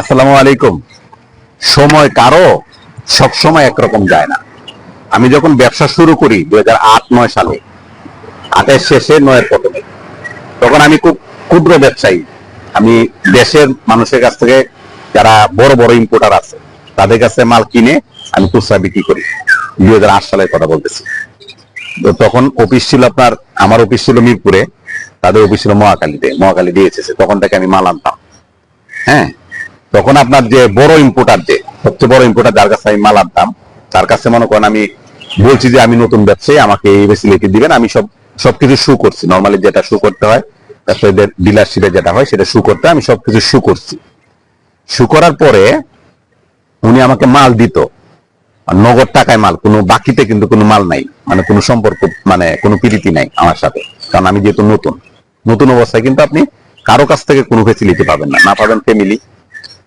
আসসালামু আলাইকুম। সময় কারও সবসময় একরকম যায় না। আমি যখন ব্যবসা শুরু করি দুই হাজার আট, নয় সালে, আটের শেষে নয়ের প্রথমে, তখন আমি খুব ক্ষুদ্র ব্যবসায়ী। আমি দেশের মানুষের কাছ থেকে যারা বড় বড় ইম্পোর্টার আছে, তাদের কাছে মাল কিনে আমি খুচরা বিক্রি করি। দুই হাজার আট সালের কথা বলতেছি। তো তখন অফিস ছিল আপনার, আমার অফিস ছিল মিরপুরে, তাদের অফিস ছিল মহাকালীতে মহাকালী দিয়েছে তখন থেকে আমি মাল আনতাম। হ্যাঁ? তখন আপনার যে বড় ইম্পোর্টার যে, সবচেয়ে বড় ইম্পোর্টার যার কাছে আমি মাল আনতাম তার কাছে মনে করেন আমি বলছি যে, আমি নতুন ব্যবসায়ী, আমাকে এই ফেসিলিটি দিবেন, আমি সব, সবকিছু শু করছি। নর্মালি যেটা শু করতে হয় ব্যবসায়ীদের ডিলারশিপে যেটা হয়, সেটা শু করতে আমি সবকিছু শু করছি। শু করার পরে উনি আমাকে মাল দিত। নগদ টাকায় মাল, কোনো বাকিতে কিন্তু কোনো মাল নাই মানে কোনো সম্পর্ক মানে কোনো প্রীতি নাই আমার সাথে, কারণ আমি যেহেতু নতুন। নতুন অবস্থায় কিন্তু আপনি কারও কাছ থেকে কোনো ফেসিলিটি পাবেন না না পাবেন ফ্যামিলি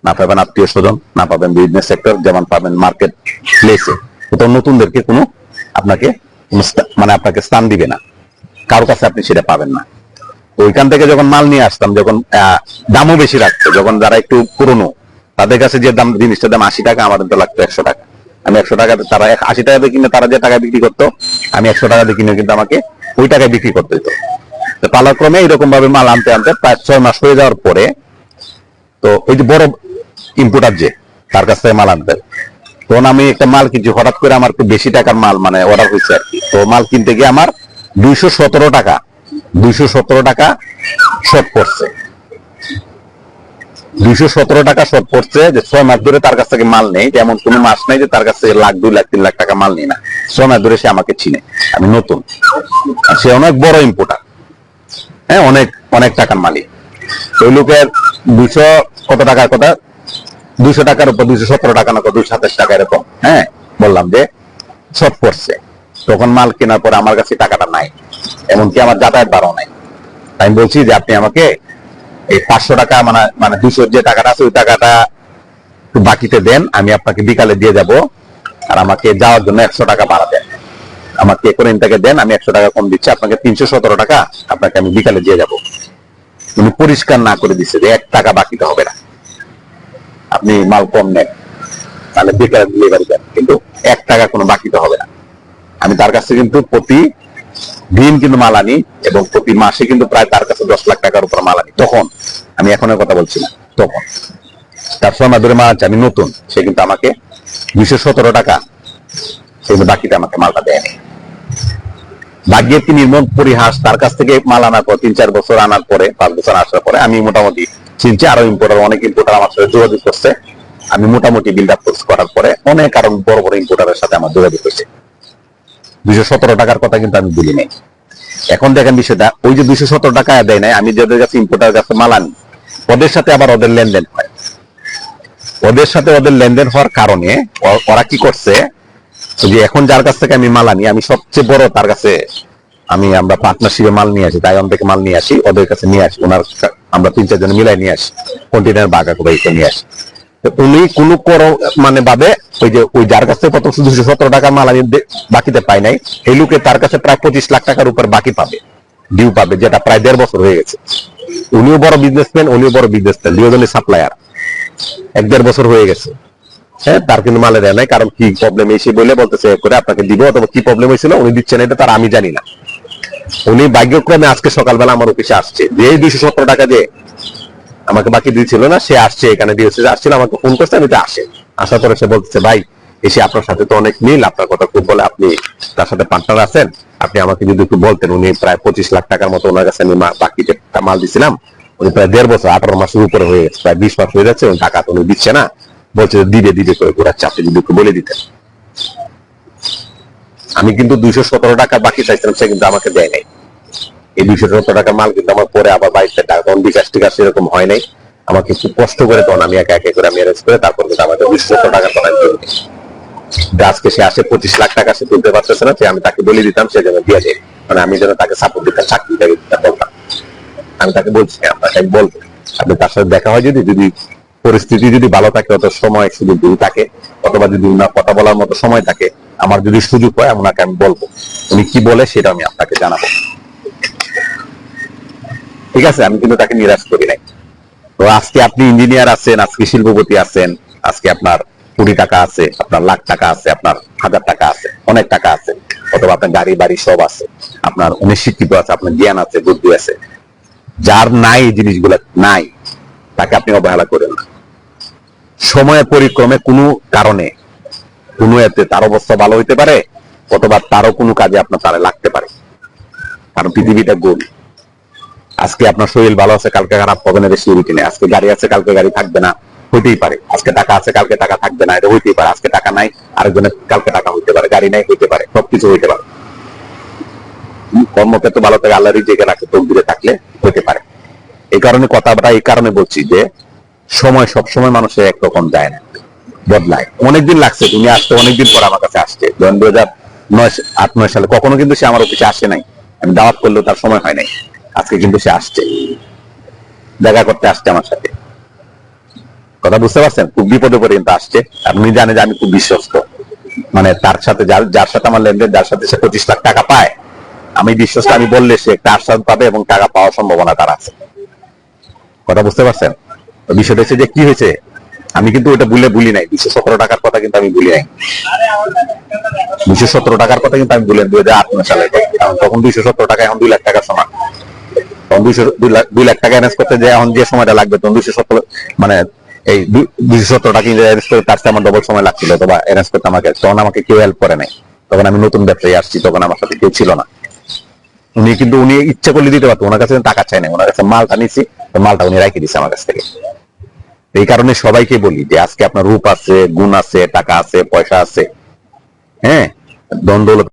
না পাবেন আত্মীয় স্বজন, না পাবেন বিজনেস সেক্টর যেমন পাবেন মার্কেট প্লেসে কোথাও নতুনদেরকে কোনো আপনাকে মানে আপনাকে স্থান দিবে না। কারও কাছে আপনি সেটা পাবেন না। ওইখান থেকে যখন মাল নিয়ে আসতাম, যখন দামও বেশি রাখতো, যখন যারা একটু পুরনো, তাদের কাছে যে দাম, জিনিসটার দাম আশি টাকা, আমাদের তো লাগতো একশো টাকা। আমি একশো টাকাতে তারা আশি টাকা কিনে, তারা যে টাকা বিক্রি করতো, আমি একশো টাকা দিয়ে কিনে কিন্তু আমাকে ওই টাকায় বিক্রি করতে হতো তো পালাক্রমে এরকম ভাবে মাল আনতে আনতে প্রায় ছয় মাস হয়ে যাওয়ার পরে, তো ওই যে বড় ইম্পোর্টার যে, তার কাছ থেকে মাল আনতে তখন আমি একটা মাল কিনছি, হঠাৎ করে আমার বেশি টাকার মাল মানে অর্ডার হয়েছে আর কি। তো মাল কিনতে গিয়ে আমার দুইশো সতেরো টাকা, দুইশো সতেরো টাকা শর্ট পড়ছে। দুইশো সতেরো টাকা শর্ট পড়ছে যে ছয় মাস ধরে তার কাছ থেকে মাল নেই এমন কোনো মাস নাই যে তার কাছ থেকে লাখ, দুই লাখ, তিন লাখ টাকা মাল নেই না। ছয় মাস ধরে সে আমাকে চিনে, আমি নতুন। সে অনেক বড় ইম্পোর্টার হ্যাঁ অনেক অনেক টাকার মালিক। ওই লোকের দুইশো কত টাকার কথা? দুইশো টাকার উপর, দুইশো সতেরো টাকা না দুইশো সাতাশ টাকা এরকম। হ্যাঁ বললাম যে শর্ট পড়ছে তখন মাল কেনার পরে আমার কাছে টাকাটা নাই, এমনকি আমার যাতায়াত বাড়াও নাই। আমি বলছি যে আপনি আমাকে এই পাঁচশো টাকা মানে মানে দুইশো যে টাকাটা আছে, ওই টাকাটা বাকিতে দেন, আমি আপনাকে বিকালে দিয়ে যাব। আর আমাকে যাওয়ার জন্য একশো টাকা ভাড়া দেন। আমাকে কোরিন থেকে দেন, আমি একশো টাকা কম দিচ্ছি, আপনাকে তিনশো সতেরো টাকা আপনাকে আমি বিকালে দিয়ে যাব। উনি পরিষ্কার না করে দিচ্ছে যে এক টাকা বাকিতে হবে না। আপনি মাল কম নেন, তাহলে বিকালে ডেলিভারি দেন, কিন্তু এক টাকা কোনো বাকিতে হবে না। আমি তার কাছে কিন্তু প্রতি দিন কিন্তু মাল আনি এবং প্রতি মাসে কিন্তু প্রায় তার কাছে দশ লাখ টাকার উপর মাল আনি। তখন আমি এখনের কথা বলছি না, তখন। তার সময় ধরে মাল আনছে আমি নতুন, সে কিন্তু আমাকে দুইশো সতেরো টাকা সে কিন্তু বাকিতে আমাকে মালটা দেয়নি। ভাগ্যের কি নির্মম পরিহাস, তার কাছ থেকে মাল আনার পর, তিন চার বছর আনার পরে, পাঁচ বছর আসার পরে আমি মোটামুটি চিনছি, আরও ইম্পোর্টার অনেক ইম্পোর্টার আমার সাথে যোগাযোগ করছে। আমি মোটামুটি বিল্ড আপ করার পরে অনেক আরও বড় বড় ইম্পোর্টারের সাথে আমার যোগাযোগ হয়েছে। দুইশো সতেরো টাকার কথা কিন্তু আমি বলি নাই। এখন দেখেন বিষয়টা, ওই যে দুইশো সতেরো টাকা দেয় নাই, আমি যাদের কাছে ইম্পোর্টার কাছে মাল আনি, ওদের সাথে আবার ওদের লেনদেন হয়। ওদের সাথে ওদের লেনদেন হওয়ার কারণে ওরা কি করছে, যে এখন যার কাছ থেকে আমি মাল আনি, আমি সবচেয়ে বড় তার কাছে আমি আমরা পার্টনারশিপে মাল নিয়ে আসি তাইওয়ান থেকে মাল নিয়ে আসি, ওদের কাছে নিয়ে আসি, ওনার আমরা তিন চারজন মিলাই নিয়ে আসি। কন্টেনার বাগা করে নিয়ে আসি। উনি কোনো করো মানে ভাবে ওই যে, ওই যার কাছে প্রথম দুশো সতেরো টাকা মাল আমি বাকিতে পাই নাই, এই লোকে তার কাছে প্রায় পঁচিশ লাখ টাকার উপর বাকি পাবে ডিউ পাবে, যেটা প্রায় দেড় বছর হয়ে গেছে। উনিও বড় বিজনেসম্যান উনিও বড় বিজনেসম্যান দুজনই সাপ্লায়ার এক দেড় বছর হয়ে গেছে। হ্যাঁ তার কিন্তু মালে দেয় নাই, কারণ কি প্রবলেম এসে বলে বলতেছে করে আপনাকে দিব, অথবা কি প্রবলেম হয়েছিল, উনি দিচ্ছেন, এটা তার আমি জানি না। উনি ভাগ্যক্রমে আজকে সকালবেলা আমার অফিসে আসছে। যে দুইশো সত্তর টাকা দিয়ে আমাকে বাকি দিয়েছিল না, সে আসছে, এখানে দিয়েছে আসছিল, আমাকে ফোন করছে, আমি তো আসে। আসার পরে সে বলতেছে, ভাই, এসে আপনার সাথে তো অনেক মিল, আপনার কথা খুব বলে আপনি তার সাথে পার্টনার আছেন, আপনি আমাকে যদি একটু বলতেন, উনি প্রায় পঁচিশ লাখ টাকার মতো ওনার কাছে আমি বাকি যে মাল দিছিলাম, উনি প্রায় দেড় বছর, আঠারো মাসের উপরে হয়ে গেছে, প্রায় বিশ মাস হয়ে যাচ্ছে টাকা তো উনি দিচ্ছে না, বলছে দিবে দিবে করে ঘোরাচ্ছে, আপনি যদি একটু বলে দিতেন। আমি কিন্তু দুইশো সতেরো টাকা বাকি চাইছিলাম, সে কিন্তু আমাকে দেয় নাই। এই দুইশো সত্তর টাকা মাল কিন্তু আমার পরে আবার বাইশটা টাকা তখন বিকাশ টিকাশ এরকম হয় নাই। আমাকে খুব কষ্ট করে তখন আমি একা একা করে আমি অ্যারেঞ্জ করে তারপর কিন্তু আমাকে দুইশো সত্তর টাকা তখন আজকে সে আসে, পঁচিশ লাখ টাকা সে তুলতে পারতেছে না সে আমি তাকে বলে দিতাম, সে যেন দিয়ে যায় মানে আমি যেন তাকে সাপোর্ট দিতাম, চাকরি তাকে দিতাম, বলতাম। আমি তাকে বলছি আপনাকে আমি বলব। আপনি তার সাথে দেখা হয় যদি যদি পরিস্থিতি যদি ভালো থাকে অত সময় সুযোগ যদি থাকে, অথবা যদি না কথা বলার মতো সময় থাকে আমার যদি সুযোগ হয় ওনাকে আমি বলব। উনি কি বলে সেটা আমি আপনাকে জানাব। ঠিক আছে? আমি কিন্তু তাকে নিরাশ করি নাই। তো আজকে আপনি ইঞ্জিনিয়ার আছেন, আজকে শিল্পপতি আছেন, আজকে আপনার কোটি টাকা আছে, আপনার লাখ টাকা আছে, আপনার হাজার টাকা আছে, অনেক টাকা আছে, অথবা আপনার গাড়ি বাড়ি সব আছে। আপনার অনেক শিক্ষিত আছে, আপনার জ্ঞান আছে, বুদ্ধি আছে। যার নাই এই জিনিসগুলো, নাই। তাকে আপনি অবহেলা করেন না। সময়ের পরিক্রমে কোনো কারণে কোনো এতে তার অবস্থা ভালো হইতে পারে, অথবা তারও কোনো কাজে আপনার তারা লাগতে পারে। কারণ পৃথিবীটা গোল আজকে আপনার শরীর ভালো আছে, কালকে খারাপ হবে না বেশি রুটিনে আজকে গাড়ি আছে, কালকে গাড়ি থাকবে না, হইতেই পারে। আজকে টাকা আছে, কালকে টাকা থাকবে না, এটা হইতেই পারে। আজকে টাকা নাই, আরেকজনের কালকে টাকা হইতে পারে, গাড়ি নাই, হইতে পারে, সবকিছু হইতে পারে। কর্মক্ষেত্র ভালো থাকে আল্লাহ রিজেকে রাখে, তকদিরে থাকলে হইতে পারে। এই কারণে কথাটা এই কারণে বলছি যে, সময় সব সময় মানুষের একরকম যায় না। বদলায়। অনেকদিন লাগছে তুমি আসতে, অনেকদিন পর আমার কাছে আসছে। ধরেন দু হাজার নয় আট, নয় সালে, কখনো কিন্তু সে আমার অফিসে আসে নাই। আমি দাওয়াত করলেও তার সময় হয় নাই। আজকে কিন্তু সে আসছে। দেখা করতে আসছে আমার সাথে। কথা বুঝতে পারছেন? খুব বিপদে পড়ে কিন্তু আসছে। আপনি জানে যে আমি খুব বিশ্বস্ত। মানে তার সাথে যার যার সাথে আমার লেনদেন, যার সাথে সে পঁচিশ লাখ টাকা পায়, আমি বিশ্বস্ত, আমি বললে সে একটা আশ্বাস পাবে এবং টাকা পাওয়ার সম্ভাবনা তার আছে। কথা বুঝতে পারছেন? বিষয়টা হচ্ছে যে কি হয়েছে? আমি কিন্তু ওটা ভুলে ভুলি নাই। দুশো সতেরো টাকার কথা কিন্তু আমি ভুলি নাই। দুশো সতেরো টাকার কথা কিন্তু আমি ভুলেন দুই হাজার আট নয় কারণ তখন দুইশো সতেরো টাকা, এখন দুই লাখ টাকা সমান। তখন দুইশো দুই লাখ টাকা অ্যারেঞ্জ করতে যে এখন যে সময়টা লাগবে, তখন দুইশো সতেরো মানে এই দুইশো সতেরো টাকা করে তার আমার ডবল সময় লাগছিল অ্যারেঞ্জ করতে আমাকে তখন আমাকে কেউ হেল্প করে নাই। তখন আমি নতুন ব্যবসায়ী আসছি, তখন আমার সাথে কেউ ছিল না। উনি কিন্তু উনি ইচ্ছা করলে দিতে পারতো, ওনার কাছে টাকা চাই না ওনার কাছে মালটা নিছি মালটা উনি রাখি দিচ্ছে আমার কাছ থেকে। এই কারণে সবাইকে বলি যে আজকে আপনার রূপ আছে, গুণ আছে, টাকা আছে, পয়সা আছে। হ্যাঁ? দ্বন্দ্ব